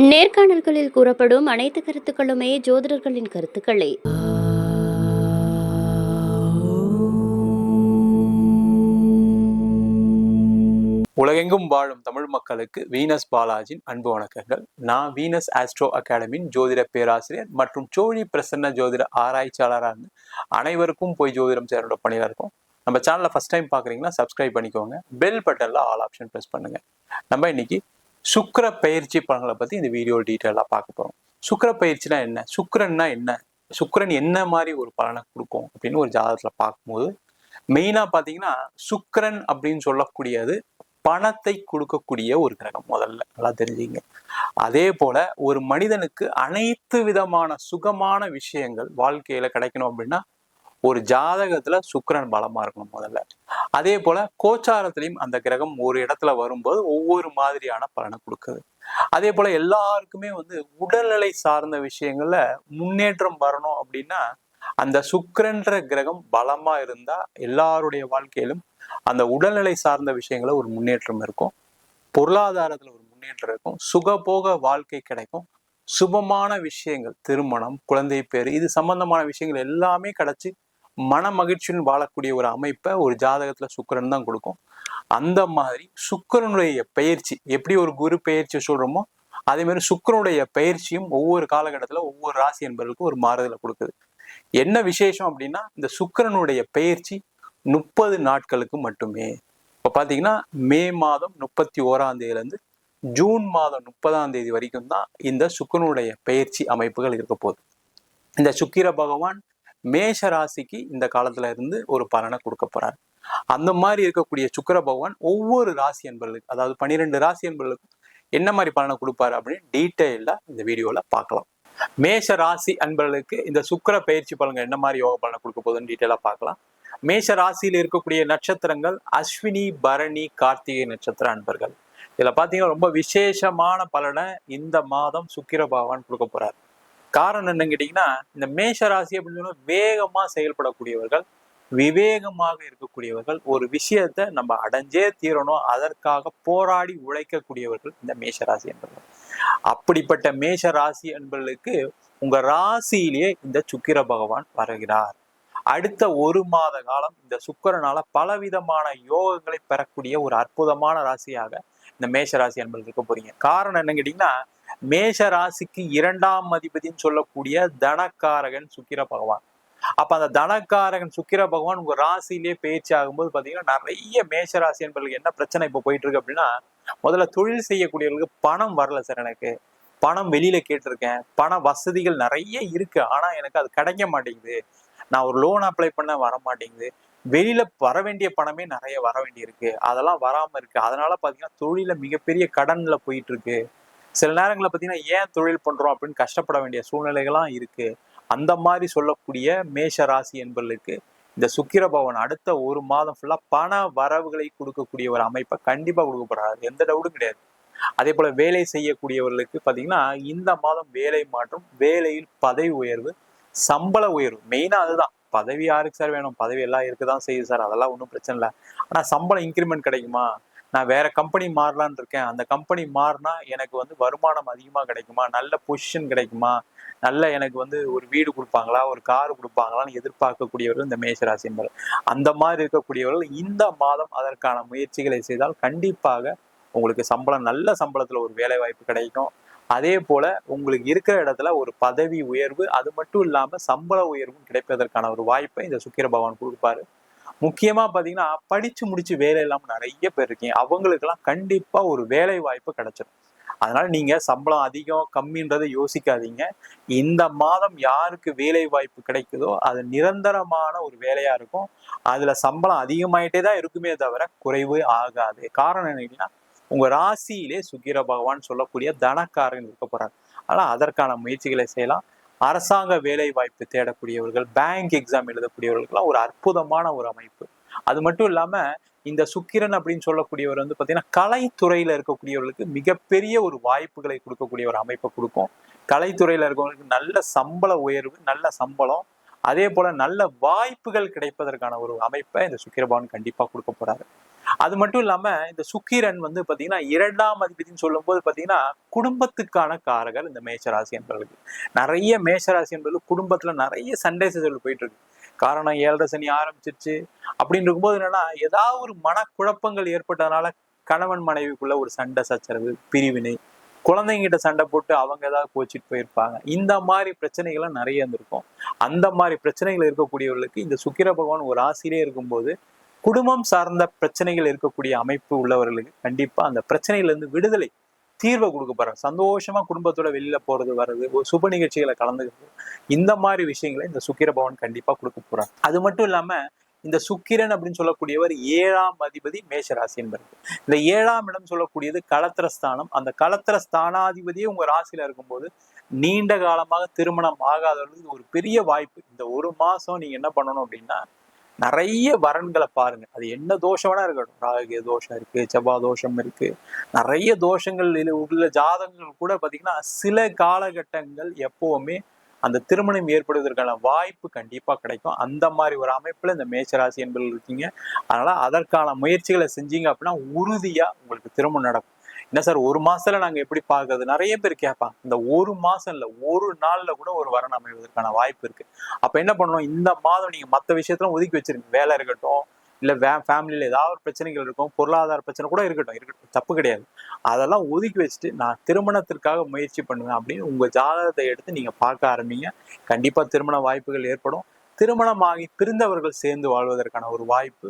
நேர்காணல்களில் கூறப்படும் அனைத்து கருத்துக்களுமே ஜோதிடர்களின் கருத்துக்களே. உலகெங்கும் வாழும் தமிழ் மக்களுக்கு வீனஸ் பாலாஜின் அன்பு வணக்கங்கள். நான் வீனஸ் ஆஸ்ட்ரோ அகாடமியின் ஜோதிட பேராசிரியர் மற்றும் சோழி பிரசன்ன ஜோதிட ஆராய்ச்சியாளராக இருந்து அனைவருக்கும் போய் ஜோதிடம் சேரோட பணியாக இருக்கும். நம்ம சேனலை ஃபஸ்ட் டைம் பார்க்குறீங்கன்னா சப்ஸ்கிரைப் பண்ணிக்கோங்க. பெல் பட்டனில் ஆல் ஆப்ஷன் ப்ரெஸ் பண்ணுங்க. நம்ம இன்னைக்கு சுக்கர பயிற்சி பலன்களை பற்றி இந்த வீடியோ டீட்டெயிலாக பார்க்க போகிறோம் சுக்கர பயிற்சினா என்ன? சுக்கரன்னா என்ன? சுக்கரன் என்ன மாதிரி ஒரு பலனை கொடுக்கும் அப்படின்னு ஒரு ஜாதகத்தில் பார்க்கும்போது மெயினாக பார்த்தீங்கன்னா சுக்கரன் அப்படின்னு சொல்லக்கூடியது பணத்தை கொடுக்கக்கூடிய ஒரு கிரகம் முதல்ல. நல்லா தெரிஞ்சுங்க. அதே போல ஒரு மனிதனுக்கு அனைத்து விதமான சுகமான விஷயங்கள் வாழ்க்கையில கிடைக்கணும் அப்படின்னா ஒரு ஜாதகத்துல சுக்கரன் பலமா இருக்கணும் முதல்ல. அதே போல கோச்சாரத்திலையும் அந்த கிரகம் ஒரு இடத்துல வரும்போது ஒவ்வொரு மாதிரியான பலனை கொடுக்குது. அதே போல எல்லாருக்குமே வந்து உடல்நிலை சார்ந்த விஷயங்கள்ல முன்னேற்றம் வரணும் அப்படின்னா அந்த சுக்கரன்ற கிரகம் பலமா இருந்தா எல்லாருடைய வாழ்க்கையிலும் அந்த உடல்நிலை சார்ந்த விஷயங்கள ஒரு முன்னேற்றம் இருக்கும். பொருளாதாரத்துல ஒரு முன்னேற்றம் இருக்கும். சுகபோக வாழ்க்கை கிடைக்கும். சுபமான விஷயங்கள் திருமணம் குழந்தை பேர் இது சம்பந்தமான விஷயங்கள் எல்லாமே கிடைச்சி மன மகிழ்ச்சியுடன் வாழக்கூடிய ஒரு அமைப்பை ஒரு ஜாதகத்துல சுக்கரன் தான் கொடுக்கும். அந்த மாதிரி சுக்கிரனுடைய பயிற்சி எப்படி ஒரு குரு பயிற்சி சொல்றோமோ அதே மாதிரி சுக்கிரனுடைய பயிற்சியும் ஒவ்வொரு காலகட்டத்துல ஒவ்வொரு ராசி என்பவர்களுக்கும் ஒரு மாறுதலை கொடுக்குது. என்ன விசேஷம் அப்படின்னா இந்த சுக்கிரனுடைய பயிற்சி முப்பது நாட்களுக்கு மட்டுமே. இப்போ பார்த்தீங்கன்னா மே மாதம் முப்பத்தி ஓராம் தேதியிலேருந்து ஜூன் மாதம் முப்பதாம் தேதி வரைக்கும் தான் இந்த சுக்கிரனுடைய பயிற்சி அமைப்புகள் இருக்க போகுது. இந்த சுக்கிர பகவான் மேஷ ராசிக்கு இந்த காலத்துல இருந்து ஒரு பலனை கொடுக்க போறாரு. அந்த மாதிரி இருக்கக்கூடிய சுக்கர பகவான் ஒவ்வொரு ராசி என்பர்களுக்கு அதாவது பன்னிரெண்டு ராசி என்பர்களுக்கும் என்ன மாதிரி பலனை கொடுப்பாரு அப்படின்னு டீட்டெயிலா இந்த வீடியோல பார்க்கலாம். மேஷ ராசி அன்பர்களுக்கு இந்த சுக்கிர பயிற்சி பலன்கள் என்ன மாதிரி யோக பலனை கொடுக்க போகுதுன்னு டீட்டெயிலா பார்க்கலாம். மேஷ ராசியில் இருக்கக்கூடிய நட்சத்திரங்கள் அஸ்வினி பரணி கார்த்திகை நட்சத்திர அன்பர்கள். இதுல பாத்தீங்கன்னா ரொம்ப விசேஷமான பலனை இந்த மாதம் சுக்கிர பகவான் கொடுக்க போறாரு. காரணம் என்னன்னு கேட்டீங்கன்னா இந்த மேஷ ராசி அப்படின்னு சொன்னா வேகமா செயல்படக்கூடியவர்கள் விவேகமாக இருக்கக்கூடியவர்கள் ஒரு விஷயத்த நம்ம அடைஞ்சே தீரணும் அதற்காக போராடி உழைக்கக்கூடியவர்கள் இந்த மேஷ ராசி என்பவர்கள். அப்படிப்பட்ட மேஷ ராசி என்பவர்களுக்கு உங்க ராசியிலேயே இந்த சுக்கிர பகவான் வருகிறார். அடுத்த ஒரு மாத காலம் இந்த சுக்கிரனால பலவிதமான யோகங்களை பெறக்கூடிய ஒரு அற்புதமான ராசியாக இந்த மேஷ ராசி என்பது இருக்க போறீங்க. காரணம் என்னன்னு கேட்டீங்கன்னா மேஷ ராசிக்கு இரண்டாம் அதிபதினு சொல்லக்கூடிய தனக்காரகன் சுக்கிர பகவான். அப்ப அந்த தனக்காரகன் சுக்கிர பகவான் உங்க ராசியிலேயே பயிற்சி ஆகும்போது பாத்தீங்கன்னா நிறைய மேஷ ராசி என்பவர்களுக்கு என்ன பிரச்சனை இப்ப போயிட்டு இருக்கு அப்படின்னா முதல்ல தொழில் செய்யக்கூடியவர்களுக்கு பணம் வரல சார் எனக்கு. பணம் வெளியில கேட்டிருக்கேன். பண வசதிகள் நிறைய இருக்கு. ஆனா எனக்கு அது கிடைக்க மாட்டேங்குது. நான் ஒரு லோன் அப்ளை பண்ண வர மாட்டேங்குது வெளியில வர வேண்டிய பணமே நிறைய வர வேண்டியிருக்கு. அதெல்லாம் வராம இருக்கு. அதனால பாத்தீங்கன்னா தொழில மிகப்பெரிய கடன்ல போயிட்டு இருக்கு. சில நேரங்களில் பார்த்தீங்கன்னா ஏன் தொழில் பண்றோம் அப்படின்னு கஷ்டப்பட வேண்டிய சூழ்நிலைகள்லாம் இருக்கு. அந்த மாதிரி சொல்லக்கூடிய மேஷ ராசி என்பதற்கு இந்த சுக்கிர பவன் அடுத்த ஒரு மாதம் ஃபுல்லா பண வரவுகளை கொடுக்கக்கூடிய ஒரு அமைப்பை கண்டிப்பா கொடுக்க எந்த டவுட்டும் கிடையாது. அதே போல வேலை செய்யக்கூடியவர்களுக்கு பாத்தீங்கன்னா இந்த மாதம் வேலை மாற்றம் வேலையில் பதவி உயர்வு சம்பள உயர்வு. மெயினா அதுதான். பதவி யாருக்கு சார் வேணும்? பதவி எல்லாம் இருக்குதான் செய்யுது சார் அதெல்லாம் ஒன்றும் பிரச்சனை இல்லை. ஆனா சம்பளம் இன்க்ரிமெண்ட் கிடைக்குமா? நான் வேற கம்பெனி மாறலான் இருக்கேன். அந்த கம்பெனி மாறினா எனக்கு வந்து வருமானம் அதிகமாக கிடைக்குமா? நல்ல பொசிஷன் கிடைக்குமா? நல்ல எனக்கு வந்து ஒரு வீடு கொடுப்பாங்களா? ஒரு கார் கொடுப்பாங்களான்னு எதிர்பார்க்கக்கூடியவர்கள் இந்த மேஷராசி என்பவர் அந்த மாதிரி இருக்கக்கூடியவர்கள் இந்த மாதம் அதற்கான முயற்சிகளை செய்தால் கண்டிப்பாக உங்களுக்கு சம்பளம் நல்ல சம்பளத்தில் ஒரு வேலை வாய்ப்பு கிடைக்கும். அதே போல உங்களுக்கு இருக்கிற இடத்துல ஒரு பதவி உயர்வு அது மட்டும் இல்லாமல் சம்பள உயர்வும் கிடைப்பதற்கான ஒரு வாய்ப்பை இந்த சுக்கிர பகவான் கொடுப்பாரு. முக்கியமாக பார்த்தீங்கன்னா படித்து முடிச்சு வேலை இல்லாமல் நிறைய பேர் இருக்கீங்க. அவங்களுக்கெல்லாம் கண்டிப்பாக ஒரு வேலை வாய்ப்பு கிடைச்சிடும் அதனால நீங்க சம்பளம் அதிகம் கம்மின்றதை யோசிக்காதீங்க. இந்த மாதம் யாருக்கு வேலை வாய்ப்பு கிடைக்குதோ அது நிரந்தரமான ஒரு வேலையா இருக்கும். அதுல சம்பளம் அதிகமாயிட்டே தான் இருக்குமே தவிர குறைவு ஆகாது. காரணம் என்னன்னா உங்க ராசியிலே சுக்கிர பகவான் சொல்லக்கூடிய தனக்காரன் இருக்க போறாங்க ஆனால் அதற்கான முயற்சிகளை செய்யலாம். அரசாங்க வேலை வாய்ப்பு தேடக்கூடியவர்கள் பேங்க் எக்ஸாம் எழுதக்கூடியவர்களுக்கெல்லாம் ஒரு அற்புதமான ஒரு அமைப்பு. அது மட்டும் இல்லாம இந்த சுக்கிரன் அப்படின்னு சொல்லக்கூடியவர் வந்து பாத்தீங்கன்னா கலைத்துறையில இருக்கக்கூடியவர்களுக்கு மிகப்பெரிய ஒரு வாய்ப்புகளை கொடுக்கக்கூடிய ஒரு அமைப்பை கொடுக்கும். கலைத்துறையில இருக்கவங்களுக்கு நல்ல சம்பள உயர்வு நல்ல சம்பளம் அதே போல நல்ல வாய்ப்புகள் கிடைப்பதற்கான ஒரு அமைப்பை இந்த சுக்கிரபவன் கண்டிப்பா கொடுக்க போறாரு. அது மட்டும் இல்லாம இந்த சுக்கிரன் வந்து பாத்தீங்கன்னா இரண்டாம் அதிபதினு சொல்லும்போது பாத்தீங்கன்னா குடும்பத்துக்கான காரகர் இந்த மேஷராசி என்பவர்களுக்கு. நிறைய மேஷராசி என்பவர்கள் குடும்பத்துல நிறைய சண்டை சச்சரவு போயிட்டு இருக்கு காரணம் ஏழரை சனி ஆரம்பிச்சிருச்சு. அப்படின்னு இருக்கும்போது என்னன்னா ஏதாவது ஒரு மனக்குழப்பங்கள் ஏற்பட்டதுனால கணவன் மனைவிக்குள்ள ஒரு சண்டை சச்சரவு பிரிவினை குழந்தைங்கிட்ட சண்டை போட்டு அவங்க ஏதாவது கோச்சிட்டு போயிருப்பாங்க. இந்த மாதிரி பிரச்சனைகள்லாம் நிறைய இருந்திருக்கும். அந்த மாதிரி பிரச்சனைகள் இருக்கக்கூடியவர்களுக்கு இந்த சுக்கிர பகவான் ஒரு ஆசிரியே இருக்கும்போது குடும்பம் சார்ந்த பிரச்சனைகள் இருக்கக்கூடிய அமைப்பு உள்ளவர்களுக்கு கண்டிப்பா அந்த பிரச்சனையில இருந்து விடுதலை தீர்வை கொடுக்க போறாங்க. சந்தோஷமா குடும்பத்தோட வெளியில போறது வர்றது ஒரு சுப நிகழ்ச்சிகளை கலந்துக்கிறது இந்த மாதிரி விஷயங்களை இந்த சுக்கிர பவன் கண்டிப்பா கொடுக்க போறாங்க அது மட்டும் இல்லாம இந்த சுக்கிரன் அப்படின்னு சொல்லக்கூடியவர் ஏழாம் அதிபதி மேஷராசி என்பது இந்த ஏழாம் இடம் சொல்லக்கூடியது களத்திரஸ்தானம் அந்த களத்திர ஸ்தானாதிபதியே உங்க ராசியில இருக்கும்போது நீண்ட காலமாக திருமணம் ஆகாதவர்களுக்கு ஒரு பெரிய வாய்ப்பு. இந்த ஒரு மாசம் நீங்க என்ன பண்ணணும் அப்படின்னா நிறைய வரன்களை பாருங்க. அது என்ன தோஷம் வேணா இருக்கட்டும். ராகு தோஷம் இருக்கு செவ்வா தோஷம் இருக்கு. நிறைய தோஷங்கள் இதுல உள்ள ஜாதகங்கள் கூட பாத்தீங்கன்னா சில காலகட்டங்கள் எப்பவுமே அந்த திருமணம் ஏற்படுவதற்கான வாய்ப்பு கண்டிப்பா கிடைக்கும். அந்த மாதிரி ஒரு அமைப்புல இந்த மேச்சராசி என்பதில் இருக்கீங்க. அதனால அதற்கான முயற்சிகளை செஞ்சீங்க அப்படின்னா உறுதியா உங்களுக்கு திருமணம் நடக்கும். என்ன சார் ஒரு மாசத்துல நாங்க எப்படி பாக்குறது நிறைய பேர் கேட்பாங்க. இந்த ஒரு மாசம் இல்ல ஒரு நாள்ல கூட ஒரு வரன் அமைவதற்கான வாய்ப்பு இருக்கு. அப்ப என்ன பண்ணணும்? இந்த மாதம் நீங்க மத்த விஷயத்துல ஒதுக்கி வச்சிருங்க. வேலை இருக்கட்டும் இல்ல வே ஃபேமிலியில ஏதாவது ஒரு பிரச்சனைகள் இருக்கும் பொருளாதார பிரச்சனை கூட இருக்கட்டும். இருக்கட்டும் தப்பு கிடையாது. அதெல்லாம் ஒதுக்கி வச்சுட்டு நான் திருமணத்திற்காக முயற்சி பண்ணுவேன் அப்படின்னு உங்க ஜாதகத்தை எடுத்து நீங்க பார்க்க ஆரம்பிங்க. கண்டிப்பா திருமண வாய்ப்புகள் ஏற்படும். திருமணமாகி பிரிந்தவர்கள் சேர்ந்து வாழ்வதற்கான ஒரு வாய்ப்பு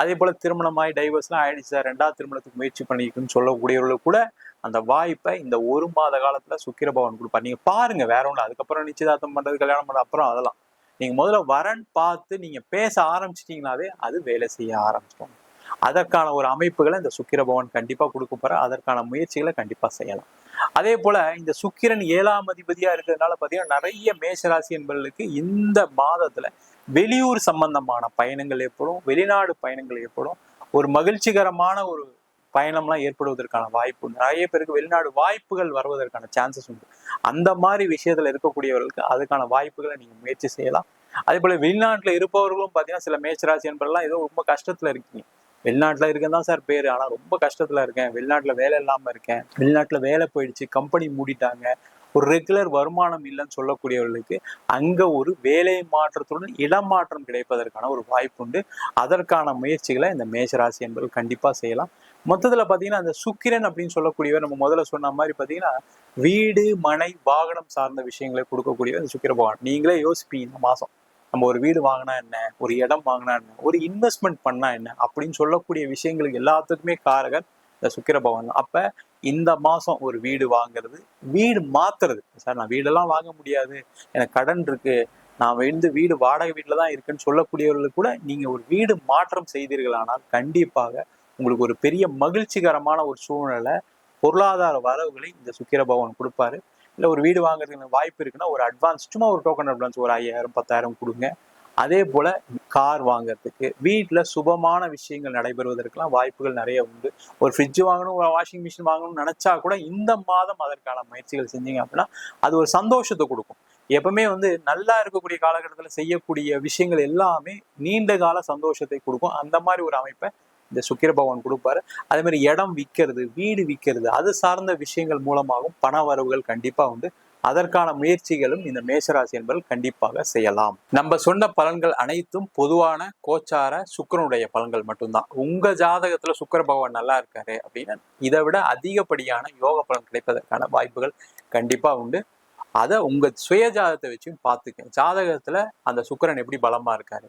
அதே போல திருமணமாகி டைவர்ஸ்லாம் ஆயிடுச்சு சார். ரெண்டாவது திருமணத்துக்கு முயற்சி பண்ணிக்குன்னு சொல்லக்கூடியவர்களுக்கு கூட அந்த வாய்ப்பை இந்த ஒரு மாத காலத்துல சுக்கிர பவன் கொடுப்பார். நீங்க பாருங்க வேற ஒண்ணு அதுக்கப்புறம் நிச்சயதார்த்தம் பண்றது கல்யாணம் பண்றது அப்புறம் அதெல்லாம். நீங்க முதல்ல வரன் பார்த்து நீங்க பேச ஆரம்பிச்சிட்டீங்கனாவே அது வேலை செய்ய ஆரம்பிச்சிடும். அதற்கான ஒரு அமைப்புகளை இந்த சுக்கிர பவன் கண்டிப்பா கொடுக்க போற அதற்கான முயற்சிகளை கண்டிப்பா செய்யலாம். அதே போல இந்த சுக்கிரன் ஏழாம் அதிபதியா இருக்கிறதுனால பாத்தீங்கன்னா நிறைய மேஷராசி என்பவர்களுக்கு இந்த மாதத்துல வெளியூர் சம்பந்தமான பயணங்கள் ஏற்படும் வெளிநாடு பயணங்கள் ஏற்படும். ஒரு மகிழ்ச்சிகரமான ஒரு பயணம்லாம் ஏற்படுவதற்கான வாய்ப்பு நிறைய பேருக்கு வெளிநாடு வாய்ப்புகள் வருவதற்கான சான்சஸ் உண்டு. அந்த மாதிரி விஷயத்துல இருக்கக்கூடியவர்களுக்கு அதுக்கான வாய்ப்புகளை நீங்க முயற்சி செய்யலாம். அதே போல வெளிநாட்டுல இருப்பவர்களும் பாத்தீங்கன்னா சில மேச்சராசி என்பதெல்லாம் ஏதோ ரொம்ப கஷ்டத்துல இருக்கீங்க. வெளிநாட்டுல இருக்கேன் தான் சார் பேரு. ஆனா ரொம்ப கஷ்டத்துல இருக்கேன். வெளிநாட்டுல வேலை இல்லாம இருக்கேன். வெளிநாட்டுல வேலை போயிடுச்சு. கம்பெனி மூடிட்டாங்க. ஒரு ரெகுலர் வருமானம் இல்லைன்னு சொல்லக்கூடியவர்களுக்கு அங்கே ஒரு வேலை மாற்றத்துடன் இடமாற்றம் கிடைப்பதற்கான ஒரு வாய்ப்பு உண்டு. அதற்கான முயற்சிகளை இந்த மேஷராசி என்பது கண்டிப்பாக செய்யலாம். மொத்தத்தில் பார்த்தீங்கன்னா அந்த சுக்கிரன் அப்படின்னு சொல்லக்கூடியவர் நம்ம முதல்ல சொன்ன மாதிரி பார்த்தீங்கன்னா வீடு மனை வாகனம் சார்ந்த விஷயங்களை கொடுக்கக்கூடியவர் இந்த சுக்கிர பகவான். நீங்களே யோசிப்பீங்க இந்த மாதம் நம்ம ஒரு வீடு வாங்கினா என்ன? ஒரு இடம் வாங்கினா என்ன? ஒரு இன்வெஸ்ட்மெண்ட் பண்ணா என்ன? அப்படின்னு சொல்லக்கூடிய விஷயங்களுக்கு எல்லாத்துக்குமே காரகர் இந்த சுக்கிர பகவான். அப்ப இந்த மாசம் ஒரு வீடு வாங்குறது வீடு மாத்துறது. சார் நான் வீடெல்லாம் வாங்க முடியாது. எனக்கு கடன் இருக்கு. நான் வந்து வீடு வாடகை வீட்டில் தான் இருக்குன்னு சொல்லக்கூடியவர்களுக்கு கூட நீங்க ஒரு வீடு மாற்றம் செய்தீர்களானால் கண்டிப்பாக உங்களுக்கு ஒரு பெரிய மகிழ்ச்சிகரமான ஒரு சூழ்நிலை பொருளாதார வரவுகளை இந்த சுக்கிர பகவான் கொடுப்பாரு. இல்லை ஒரு வீடு வாங்குறதுக்கு எனக்கு வாய்ப்பு இருக்குன்னா ஒரு அட்வான்ஸ் சும்மா ஒரு டோக்கன் அட்வான்ஸ் ஒரு ஐயாயிரம் பத்தாயிரம் கொடுங்க. அதே போல கார் வாங்குறதுக்கு வீட்டில் சுபமான விஷயங்கள் நடைபெறுவதற்கெல்லாம் வாய்ப்புகள் நிறைய உண்டு. ஒரு ஃப்ரிட்ஜ் வாங்கணும் ஒரு வாஷிங் மிஷின் வாங்கணும்னு நினைச்சா கூட இந்த மாதம் அதற்கான முயற்சிகள் செஞ்சீங்க அப்படின்னா அது ஒரு சந்தோஷத்தை கொடுக்கும். எப்பவுமே வந்து நல்லா இருக்கக்கூடிய காலகட்டத்தில் செய்யக்கூடிய விஷயங்கள் எல்லாமே நீண்ட கால சந்தோஷத்தை கொடுக்கும். அந்த மாதிரி ஒரு அமைப்பை இந்த சுக்கிர பகவான் கொடுப்பாரு. அதே மாதிரி இடம் விற்கிறது வீடு விற்கிறது அது சார்ந்த விஷயங்கள் மூலமாகவும் பண வரவுகள் கண்டிப்பாக உண்டு. அதற்கான முயற்சிகளும் இந்த மேஷராசி என்பவர்கள் கண்டிப்பாக செய்யலாம். நம்ம சொன்ன பலன்கள் அனைத்தும் பொதுவான கோச்சார சுக்கிரனுடைய பலன்கள் மட்டும்தான். உங்க ஜாதகத்துல சுக்கிர பகவான் நல்லா இருக்காரு அப்படின்னு இதை விட அதிகப்படியான யோக பலன் கிடைப்பதற்கான வாய்ப்புகள் கண்டிப்பா உண்டு. அதை உங்க சுய ஜாதகத்தை வச்சும் பார்த்துக்க. ஜாதகத்துல அந்த சுக்கிரன் எப்படி பலமா இருக்காரு?